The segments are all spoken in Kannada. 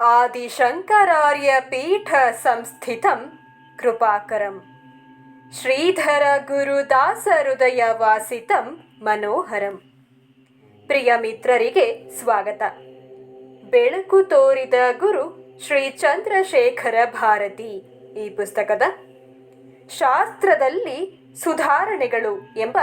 आदिशङ्करार्यपीठ संस्थितं कृपाकरं ಶ್ರೀಧರ ಮನೋಹರಂ ಪ್ರಿಯ ಮಿತ್ರರಿಗೆ ಸ್ವಾಗತ ಬೆಳಕು ತೋರಿದ ಗುರು ಶ್ರೀ ಚಂದ್ರಶೇಖರ ಭಾರತಿ ಈ ಪುಸ್ತಕದ ಶಾಸ್ತ್ರದಲ್ಲಿ ಸುಧಾರಣೆಗಳು ಎಂಬ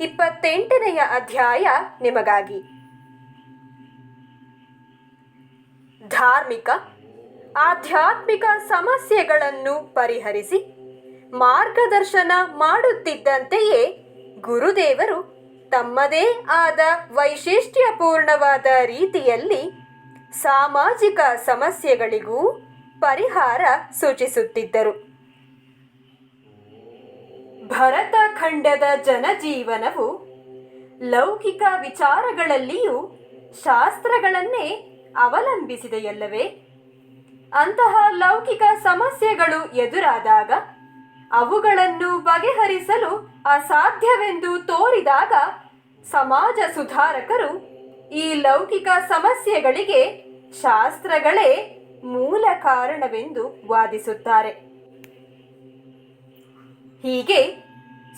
ಇಪ್ಪತ್ತೆಂಟನೆಯ ಅಧ್ಯಾಯ ನಿಮಗಾಗಿ ಧಾರ್ಮಿಕ, ಆಧ್ಯಾತ್ಮಿಕ ಸಮಸ್ಯೆಗಳನ್ನು ಪರಿಹರಿಸಿ ಮಾರ್ಗದರ್ಶನ ಮಾಡುತ್ತಿದ್ದಂತೆಯೇ ಗುರುದೇವರು ತಮ್ಮದೇ ಆದ ವೈಶಿಷ್ಟ್ಯಪೂರ್ಣವಾದ ರೀತಿಯಲ್ಲಿ ಸಾಮಾಜಿಕ ಸಮಸ್ಯೆಗಳಿಗೂ ಪರಿಹಾರ ಸೂಚಿಸುತ್ತಿದ್ದರು. ಭರತಖಂಡದ ಜನಜೀವನವು ಲೌಕಿಕ ವಿಚಾರಗಳಲ್ಲಿಯೂ ಶಾಸ್ತ್ರಗಳನ್ನೇ ಅವಲಂಬಿಸಿದೆಯಲ್ಲವೇ ಅಂತಹ ಲೌಕಿಕ ಸಮಸ್ಯೆಗಳು ಎದುರಾದಾಗ, ಅವುಗಳನ್ನು ಬಗೆಹರಿಸಲು ಅಸಾಧ್ಯವೆಂದು ತೋರಿದಾಗ, ಸಮಾಜ ಸುಧಾರಕರು ಈ ಲೌಕಿಕ ಸಮಸ್ಯೆಗಳಿಗೆ ಶಾಸ್ತ್ರಗಳೇ ಮೂಲ ಕಾರಣವೆಂದು ವಾದಿಸುತ್ತಾರೆ. ಹೀಗೆ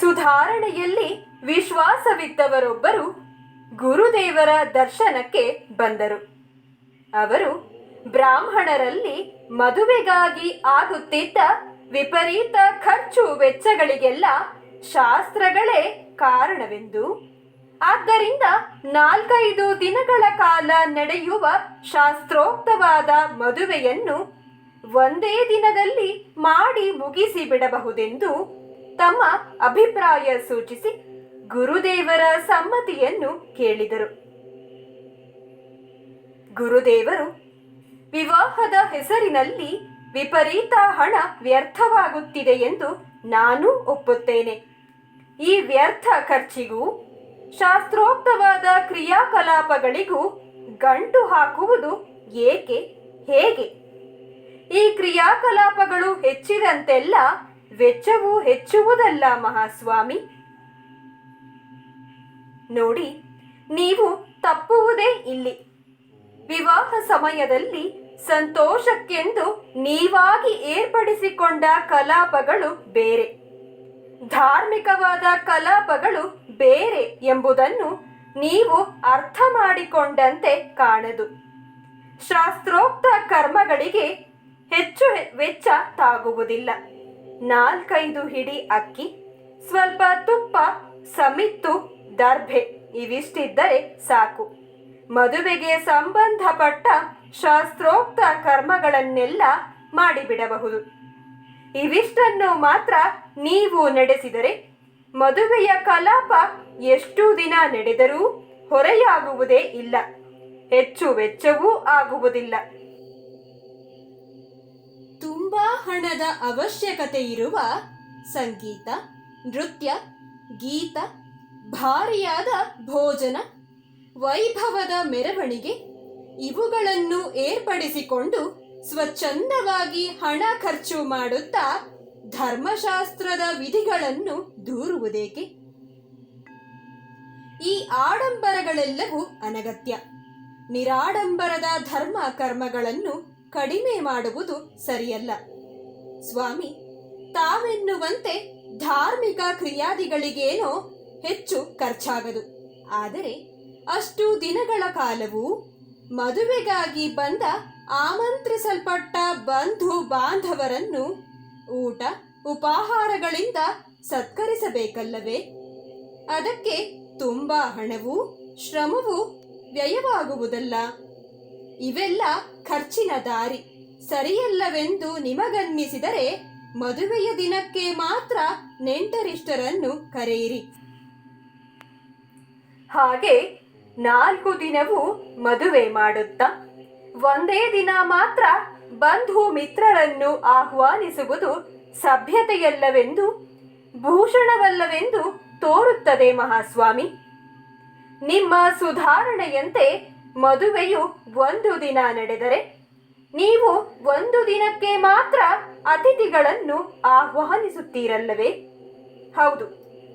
ಸುಧಾರಣೆಯಲ್ಲಿ ವಿಶ್ವಾಸವಿದ್ದವರೊಬ್ಬರು ಗುರುದೇವರ ದರ್ಶನಕ್ಕೆ ಬಂದರು. ಅವರು ಬ್ರಾಹ್ಮಣರಲ್ಲಿ ಮದುವೆಗಾಗಿ ಆಗುತ್ತಿದ್ದ ವಿಪರೀತ ಖರ್ಚು ವೆಚ್ಚಗಳಿಗೆಲ್ಲ ಶಾಸ್ತ್ರಗಳೇ ಕಾರಣವೆಂದು. ಆದ್ದರಿಂದ ನಾಲ್ಕೈದು ದಿನಗಳ ಕಾಲ ನಡೆಯುವ ಶಾಸ್ತ್ರೋಕ್ತವಾದ ಮದುವೆಯನ್ನು ಒಂದೇ ದಿನದಲ್ಲಿ ಮಾಡಿ ಮುಗಿಸಿ ಬಿಡಬಹುದೆಂದು ತಮ್ಮ ಅಭಿಪ್ರಾಯ ಸೂಚಿಸಿ ಗುರುದೇವರ ಸಮ್ಮತಿಯನ್ನು ಕೇಳಿದರು. ಗುರುದೇವರು, ವಿವಾಹದ ಹೆಸರಿನಲ್ಲಿ ವಿಪರೀತ ಹಣ ವ್ಯರ್ಥವಾಗುತ್ತಿದೆ ಎಂದು ನಾನು ಒಪ್ಪುತ್ತೇನೆ. ಈ ವ್ಯರ್ಥ ಖರ್ಚಿಗೂ, ಶಾಸ್ತ್ರೋಕ್ತವಾದ ಕ್ರಿಯಾಕಲಾಪಗಳಿಗೂ ಗಂಟು ಹಾಕುವುದು ಏಕೆ, ಹೇಗೆ? ಈ ಕ್ರಿಯಾಕಲಾಪಗಳು ಹೆಚ್ಚಿದಂತೆಲ್ಲ ವೆಚ್ಚವೂ ಹೆಚ್ಚುವುದಲ್ಲ ಮಹಾಸ್ವಾಮಿ. ನೋಡಿ, ನೀವು ತಪ್ಪುವುದೇ ಇಲ್ಲಿ. ವಿವಾಹ ಸಮಯದಲ್ಲಿ ಸಂತೋಷಕ್ಕೆಂದು ನೀವಾಗಿ ಏರ್ಪಡಿಸಿಕೊಂಡ ಕಲಾಪಗಳು ಬೇರೆ. ಧಾರ್ಮಿಕವಾದ ಕಲಾಪಗಳು ಬೇರೆ ಎಂಬುದನ್ನು ನೀವು ಅರ್ಥ ಮಾಡಿಕೊಂಡಂತೆ ಕಾಣದು. ಶಾಸ್ತ್ರೋಕ್ತ ಕರ್ಮಗಳಿಗೆ ಹೆಚ್ಚು ವೆಚ್ಚ ತಾಗುವುದಿಲ್ಲ. ನಾಲ್ಕೈದು ಹಿಡಿ ಅಕ್ಕಿ, ಸ್ವಲ್ಪ ತುಪ್ಪ, ಸಮಿತ್ತು, ದರ್ಭೆ ಇವಿಷ್ಟಿದ್ದರೆ ಸಾಕು. ಮದುವೆಗೆ ಸಂಬಂಧಪಟ್ಟ ಶಾಸ್ತ್ರೋಕ್ತ ಕರ್ಮಗಳನ್ನೆಲ್ಲ ಮಾಡಿಬಿಡಬಹುದು. ಇವಿಷ್ಟನ್ನು ಮಾತ್ರ ನೀವು ನಡೆಸಿದರೆ ಮದುವೆಯ ಕಲಾಪ ಎಷ್ಟು ದಿನ ನಡೆದರೂ ಹೊರೆಯಾಗುವುದೇ ಇಲ್ಲ. ಹೆಚ್ಚು ವೆಚ್ಚವೂ ಆಗುವುದಿಲ್ಲ. ತುಂಬಾ ಹಣದ ಅವಶ್ಯಕತೆ ಇರುವ ಸಂಗೀತ, ನೃತ್ಯ, ಗೀತ, ಭಾರಿಯಾದ ಭೋಜನ ವೈಭವದ ಮೆರವಣಿಗೆ ಇವುಗಳನ್ನು ಏರ್ಪಡಿಸಿಕೊಂಡು ಸ್ವಚ್ಛಂದವಾಗಿ ಹಣ ಖರ್ಚು ಮಾಡುತ್ತಾ ಧರ್ಮಶಾಸ್ತ್ರದ ವಿಧಿಗಳನ್ನು ದೂರುವುದೇಕೆ? ಈ ಆಡಂಬರಗಳೆಲ್ಲವೂ ಅನಗತ್ಯ. ನಿರಾಡಂಬರದ ಧರ್ಮ ಕರ್ಮಗಳನ್ನು ಕಡಿಮೆ ಮಾಡುವುದು ಸರಿಯಲ್ಲ. ಸ್ವಾಮಿ, ತಾವೆನ್ನುವಂತೆ ಧಾರ್ಮಿಕ ಕ್ರಿಯಾದಿಗಳಿಗೇನೋ ಹೆಚ್ಚು ಖರ್ಚಾಗದು. ಆದರೆ ಅಷ್ಟು ದಿನಗಳ ಕಾಲವು ಮದುವೆಗಾಗಿ ಬಂದ ಆಮಂತ್ರಿಸಲ್ಪಟ್ಟ ಬಂಧು ಬಾಂಧವರನ್ನು ಊಟ, ಉಪಾಹಾರಗಳಿಂದ ಸತ್ಕರಿಸಬೇಕಲ್ಲವೇ? ಅದಕ್ಕೆ ತುಂಬಾ ಹಣವೂ ಶ್ರಮವು ವ್ಯಯವಾಗುವುದಲ್ಲ. ಇವೆಲ್ಲ ಖರ್ಚಿನ ದಾರಿ. ಸರಿಯಲ್ಲವೆಂದು ನಿಮಗನ್ನಿಸಿದರೆ ಮದುವೆಯ ದಿನಕ್ಕೆ ಮಾತ್ರ ನೆಂಟರಿಷ್ಟರನ್ನು ಕರೆಯಿರಿ. ಹಾಗೆ ನಾಲ್ಕು ದಿನವೂ ಮದುವೆ ಮಾಡುತ್ತಾ. ಒಂದೇ ದಿನ ಮಾತ್ರ ಬಂಧು ಮಿತ್ರರನ್ನು ಆಹ್ವಾನಿಸುವುದು ಸಭ್ಯತೆಯಲ್ಲವೆಂದು, ಭೂಷಣವಲ್ಲವೆಂದು ತೋರುತ್ತದೆ ಮಹಾಸ್ವಾಮಿ. ನಿಮ್ಮ ಸುಧಾರಣೆಯಂತೆ ಮದುವೆಯು ಒಂದು ದಿನ ನಡೆದರೆ, ನೀವು ಒಂದು ದಿನಕ್ಕೆ ಮಾತ್ರ ಅತಿಥಿಗಳನ್ನು ಆಹ್ವಾನಿಸುತ್ತೀರಲ್ಲವೇ? ಹೌದು,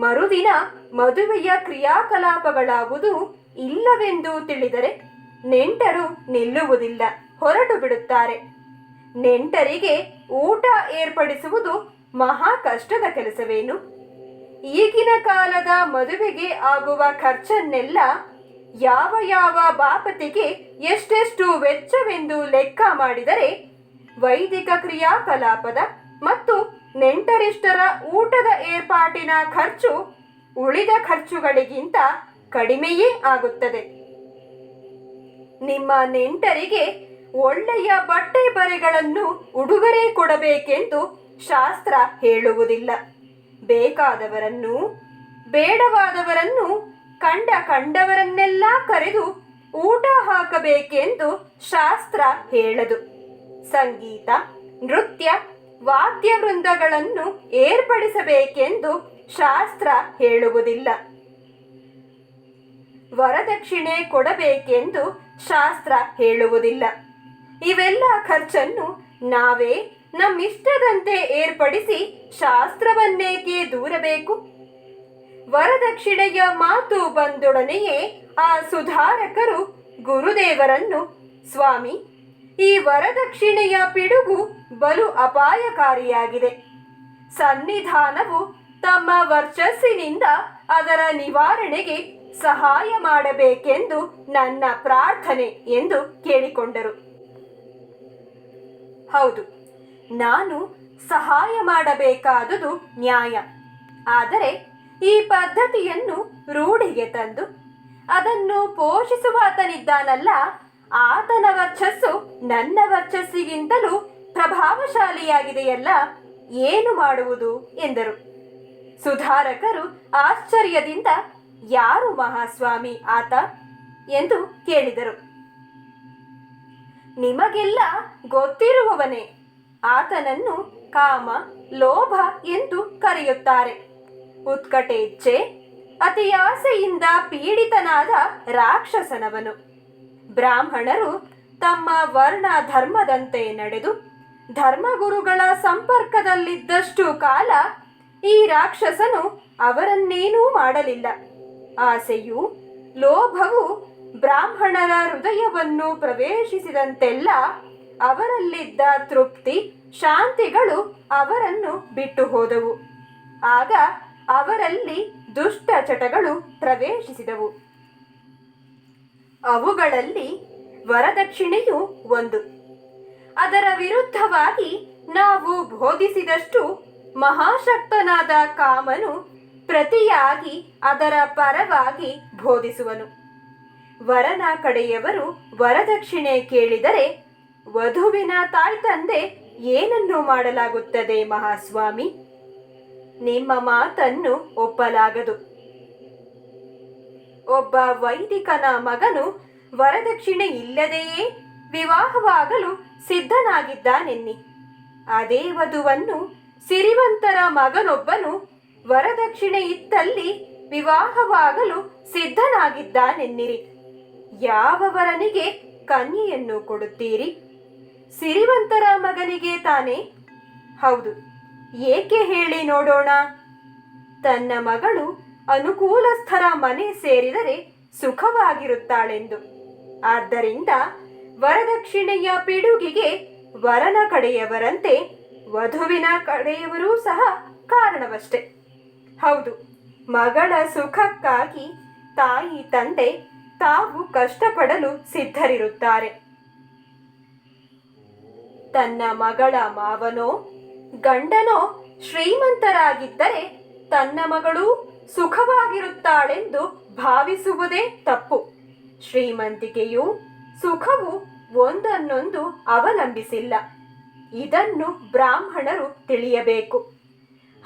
ಮರುದಿನ ಮದುವೆಯ ಕ್ರಿಯಾಕಲಾಪಗಳಾವುದು ಇಲ್ಲವೆಂದು ತಿಳಿದರೆ ನೆಂಟರು ನಿಲ್ಲುವುದಿಲ್ಲ, ಹೊರಟು ಬಿಡುತ್ತಾರೆ. ನೆಂಟರಿಗೆ ಊಟ ಏರ್ಪಡಿಸುವುದು ಮಹಾ ಕಷ್ಟದ ಕೆಲಸವೇನು? ಈಗಿನ ಕಾಲದ ಮದುವೆಗೆ ಆಗುವ ಖರ್ಚನ್ನೆಲ್ಲ ಯಾವ ಯಾವ ಬಾಪತಿಗೆ ಎಷ್ಟೆಷ್ಟು ವೆಚ್ಚವೆಂದು ಲೆಕ್ಕ ಮಾಡಿದರೆ ವೈದಿಕ ಕ್ರಿಯಾಕಲಾಪದ ಮತ್ತು ನೆಂಟರಿಷ್ಟರ ಊಟದ ಏರ್ಪಾಟಿನ ಖರ್ಚು ಉಳಿದ ಖರ್ಚುಗಳಿಗಿಂತ ಕಡಿಮೆಯೇ ಆಗುತ್ತದೆ. ನಿಮ್ಮ ನೆಂಟರಿಗೆ ಒಳ್ಳೆಯ ಬಟ್ಟೆ ಬರೆಗಳನ್ನು ಉಡುಗೊರೆ ಕೊಡಬೇಕೆಂದು ಶಾಸ್ತ್ರ ಹೇಳುವುದಿಲ್ಲ. ಬೇಕಾದವರನ್ನು, ಬೇಡವಾದವರನ್ನು ಕಂಡ ಕಂಡವರನ್ನೆಲ್ಲ ಕರೆದು ಊಟ ಹಾಕಬೇಕೆಂದು ಶಾಸ್ತ್ರ ಹೇಳದು. ಸಂಗೀತ, ನೃತ್ಯ ವಾದ್ಯ ವೃಂದಗಳನ್ನು ಏರ್ಪಡಿಸಬೇಕೆಂದು ಶಾಸ್ತ್ರ ಹೇಳುವುದಿಲ್ಲ. ವರದಕ್ಷಿಣೆ ಕೊಡಬೇಕೆಂದು ಶಾಸ್ತ್ರ ಹೇಳುವುದಿಲ್ಲ. ಇವೆಲ್ಲ ಖರ್ಚನ್ನು ನಾವೇ ನಮ್ಮಿಷ್ಟದಂತೆ ಏರ್ಪಡಿಸಿ ಶಾಸ್ತ್ರವನ್ನೇಕೆ ದೂರಬೇಕು? ವರದಕ್ಷಿಣೆಯ ಮಾತು ಬಂದೊಡನೆಯೇ ಆ ಸುಧಾರಕರು ಗುರುದೇವರನ್ನು, ಸ್ವಾಮಿ, ಈ ವರದಕ್ಷಿಣೆಯ ಪಿಡುಗು ಬಲು ಅಪಾಯಕಾರಿಯಾಗಿದೆ. ಸನ್ನಿಧಾನವು ತಮ್ಮ ವರ್ಚಸ್ಸಿನಿಂದ ಅದರ ನಿವಾರಣೆಗೆ ಸಹಾಯ ಮಾಡಬೇಕೆಂದು ನನ್ನ ಪ್ರಾರ್ಥನೆ ಎಂದು ಕೇಳಿಕೊಂಡರು. ಹೌದು, ನಾನು ಸಹಾಯ ಮಾಡಬೇಕಾದುದು ನ್ಯಾಯ. ಆದರೆ ಈ ಪದ್ಧತಿಯನ್ನು ರೂಢಿಗೆ ತಂದು ಅದನ್ನು ಪೋಷಿಸುವ ಆತನಿದ್ದಾನಲ್ಲ, ಆತನ ವರ್ಚಸ್ಸು ನನ್ನ ವರ್ಚಸ್ಸಿಗಿಂತಲೂ ಪ್ರಭಾವಶಾಲಿಯಾಗಿದೆಯಲ್ಲ, ಏನು ಮಾಡುವುದು ಎಂದರು. ಸುಧಾರಕರು ಆಶ್ಚರ್ಯದಿಂದ ಯಾರು ಮಹಾಸ್ವಾಮಿ ಆತ ಎಂದು ಕೇಳಿದರು. ನಿಮಗೆಲ್ಲ ಗೊತ್ತಿರುವವನೇ, ಆತನನ್ನು ಕಾಮ, ಲೋಭ ಎಂದು ಕರೆಯುತ್ತಾರೆ. ಉತ್ಕಟೇಚ್ಛೆ, ಅತಿಯಾಸೆಯಿಂದ ಪೀಡಿತನಾದ ರಾಕ್ಷಸನವನು. ಬ್ರಾಹ್ಮಣರು ತಮ್ಮ ವರ್ಣ ಧರ್ಮದಂತೆ ನಡೆದು, ಧರ್ಮಗುರುಗಳ ಸಂಪರ್ಕದಲ್ಲಿದ್ದಷ್ಟು ಕಾಲ ಈ ರಾಕ್ಷಸನು ಅವರನ್ನೇನೂ ಮಾಡಲಿಲ್ಲ. ಆಸೆಯು ಲೋಭವು ಬ್ರಾಹ್ಮಣರ ಹೃದಯವನ್ನು ಪ್ರವೇಶಿಸಿದಂತೆಲ್ಲ ಅವರಲ್ಲಿದ್ದ ತೃಪ್ತಿ ಶಾಂತಿಗಳು ಅವರನ್ನು ಬಿಟ್ಟು ಹೋದವು. ಆಗ ಅವರಲ್ಲಿ ದುಷ್ಟ ಚಟಗಳು ಪ್ರವೇಶಿಸಿದವು. ಅವುಗಳಲ್ಲಿ ವರದಕ್ಷಿಣೆಯು ಒಂದು. ಅದರ ವಿರುದ್ಧವಾಗಿ ನಾವು ಬೋಧಿಸಿದಷ್ಟು ಮಹಾಶಕ್ತನಾದ ಕಾಮನು ಪ್ರತಿಯಾಗಿ ಅದರ ಪರವಾಗಿ ಬೋಧಿಸುವನು. ವರನ ಕಡೆಯವರು ವರದಕ್ಷಿಣೆ ಕೇಳಿದರೆ, ವಧುವಿನ ತಾಯ್ತಂದೆ ಏನನ್ನು ಮಾಡಲಾಗುತ್ತದೆ ಮಹಾಸ್ವಾಮಿ? ನಿಮ್ಮ ಮಾತನ್ನು ಒಪ್ಪಲಾಗದು. ಒಬ್ಬ ವೈದಿಕನ ಮಗನು ವರದಕ್ಷಿಣೆ ಇಲ್ಲದೆಯೇ ವಿವಾಹವಾಗಲು ಸಿದ್ಧನಾಗಿದ್ದಾನೆನ್ನಿ. ಅದೇ ವಧುವನ್ನು ಸಿರಿವಂತರ ಮಗನೊಬ್ಬನು ವರದಕ್ಷಿಣೆ ಇದ್ದಲ್ಲಿ ವಿವಾಹವಾಗಲು ಸಿದ್ಧನಾಗಿದ್ದಾನೆನ್ನಿರಿ. ಯಾವ ವರನಿಗೆ ಕನ್ಯೆಯನ್ನು ಕೊಡುತ್ತೀರಿ? ಸಿರಿವಂತರ ಮಗನಿಗೆ ತಾನೇ? ಹೌದು, ಏಕೆ ಹೇಳಿ ನೋಡೋಣ. ತನ್ನ ಮಗಳು ಅನುಕೂಲಸ್ಥರ ಮನೆ ಸೇರಿದರೆ ಸುಖವಾಗಿರುತ್ತಾಳೆಂದು. ಆದ್ದರಿಂದ ವರದಕ್ಷಿಣೆಯ ಪಿಡುಗಿಗೆ ವರನ ಕಡೆಯವರಂತೆ ವಧುವಿನ ಕಡೆಯವರೂ ಸಹ ಕಾರಣವಷ್ಟೆ. ಹೌದು ಮಗಳ ಸುಖಕ್ಕಾಗಿ ತಾಯಿ ತಂದೆ ತಾವು ಕಷ್ಟಪಡಲು ಸಿದ್ಧರಿರುತ್ತಾರೆ. ತನ್ನ ಮಗಳ ಮಾವನೋ, ಗಂಡನೋ ಶ್ರೀಮಂತರಾಗಿದ್ದರೆ ತನ್ನ ಮಗಳು ಸುಖವಾಗಿರುತ್ತಾಳೆಂದು ಭಾವಿಸುವುದೇ ತಪ್ಪು. ಶ್ರೀಮಂತಿಕೆಯು ಸುಖವು ಒಂದನ್ನೊಂದು ಅವಲಂಬಿಸಿಲ್ಲ. ಇದನ್ನು ಬ್ರಾಹ್ಮಣರು ತಿಳಿಯಬೇಕು.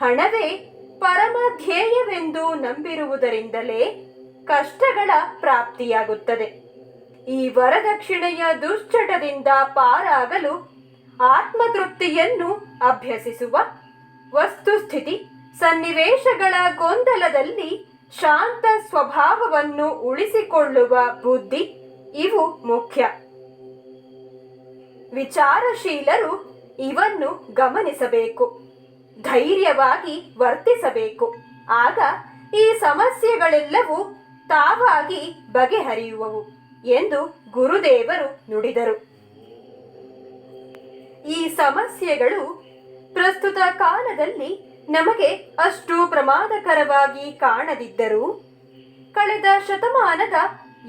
ಹಣವೇ ಪರಮ ಧ್ಯೇಯವೆಂದು ನಂಬಿರುವುದರಿಂದಲೇ ಕಷ್ಟಗಳ ಪ್ರಾಪ್ತಿಯಾಗುತ್ತದೆ. ಈ ವರದಕ್ಷಿಣೆಯ ದುಶ್ಚಟದಿಂದ ಪಾರಾಗಲು ಆತ್ಮತೃಪ್ತಿಯನ್ನು ಅಭ್ಯಸಿಸುವ ವಸ್ತುಸ್ಥಿತಿ ಸನ್ನಿವೇಶಗಳ ಗೊಂದಲದಲ್ಲಿ ಶಾಂತ ಸ್ವಭಾವವನ್ನು ಉಳಿಸಿಕೊಳ್ಳುವ ಬುದ್ಧಿ ಇವು ಮುಖ್ಯ. ವಿಚಾರಶೀಲರು ಇವನ್ನು ಗಮನಿಸಬೇಕು. ಧೈರ್ಯವಾಗಿ ವರ್ತಿಸಬೇಕು. ಆಗ ಈ ಸಮಸ್ಯೆಗಳೆಲ್ಲವೂ ತಾವಾಗಿ ಬಗೆಹರಿಯುವವು ಎಂದು ಗುರುದೇವರು ನುಡಿದರು. ಈ ಸಮಸ್ಯೆಗಳು ಪ್ರಸ್ತುತ ಕಾಲದಲ್ಲಿ ನಮಗೆ ಅಷ್ಟು ಪ್ರಮಾದಕರವಾಗಿ ಕಾಣದಿದ್ದರೂ, ಕಳೆದ ಶತಮಾನದ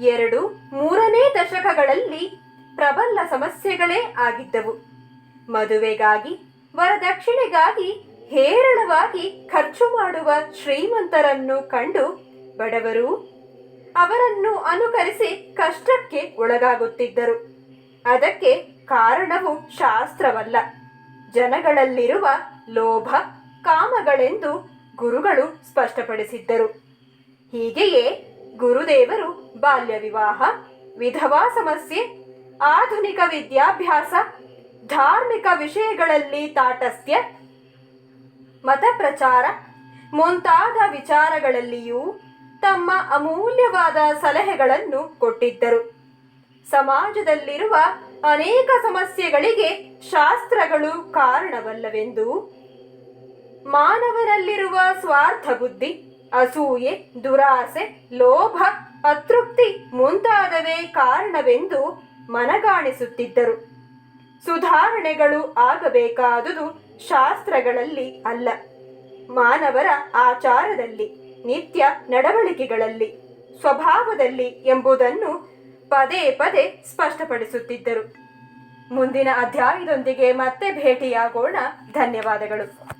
ಎರಡು, ಮೂರನೇ ದಶಕಗಳಲ್ಲಿ ಪ್ರಬಲ ಸಮಸ್ಯೆಗಳೇ ಆಗಿದ್ದವು. ಮದುವೆಗಾಗಿ, ವರದಕ್ಷಿಣೆಗಾಗಿ ಹೇರಳವಾಗಿ ಖರ್ಚು ಮಾಡುವ ಶ್ರೀಮಂತರನ್ನು ಕಂಡು ಬಡವರು ಅವರನ್ನು ಅನುಕರಿಸಿ ಕಷ್ಟಕ್ಕೆ ಒಳಗಾಗುತ್ತಿದ್ದರು. ಅದಕ್ಕೆ ಕಾರಣವು ಶಾಸ್ತ್ರವಲ್ಲ. ಜನಗಳಲ್ಲಿರುವ ಲೋಭ ಕಾಮಗಳೆಂದು ಗುರುಗಳು ಸ್ಪಷ್ಟಪಡಿಸಿದ್ದರು. ಹೀಗೆಯೇ ಗುರುದೇವರು ಬಾಲ್ಯ ವಿವಾಹ ವಿಧವಾ ಸಮಸ್ಯೆ, ಆಧುನಿಕ ವಿದ್ಯಾಭ್ಯಾಸ, ಧಾರ್ಮಿಕ ವಿಷಯಗಳಲ್ಲಿ ತಾಟಸ್ಥ್ಯ ಮತ ಪ್ರಚಾರ ಮುಂತಾದ ವಿಚಾರಗಳಲ್ಲಿಯೂ ತಮ್ಮ ಅಮೂಲ್ಯವಾದ ಸಲಹೆಗಳನ್ನು ಕೊಟ್ಟಿದ್ದರು. ಸಮಾಜದಲ್ಲಿರುವ ಅನೇಕ ಸಮಸ್ಯೆಗಳಿಗೆ ಶಾಸ್ತ್ರಗಳು ಕಾರಣವಲ್ಲವೆಂದು, ಮಾನವರಲ್ಲಿರುವ ಸ್ವಾರ್ಥ ಬುದ್ಧಿ ಅಸೂಯೆ, ದುರಾಸೆ, ಲೋಭ, ಅತೃಪ್ತಿ ಮುಂತಾದವೇ ಕಾರಣವೆಂದು ಮನಗಾಣಿಸುತ್ತಿದ್ದರು. ಸುಧಾರಣೆಗಳು ಆಗಬೇಕಾದುದು ಶಾಸ್ತ್ರಗಳಲ್ಲಿ ಅಲ್ಲ. ಮಾನವರ ಆಚಾರದಲ್ಲಿ, ನಿತ್ಯ ನಡವಳಿಕೆಗಳಲ್ಲಿ, ಸ್ವಭಾವದಲ್ಲಿ ಎಂಬುದನ್ನು ಪದೇ ಪದೇ ಸ್ಪಷ್ಟಪಡಿಸುತ್ತಿದ್ದರು. ಮುಂದಿನ ಅಧ್ಯಾಯದೊಂದಿಗೆ ಮತ್ತೆ ಭೇಟಿಯಾಗೋಣ. ಧನ್ಯವಾದಗಳು.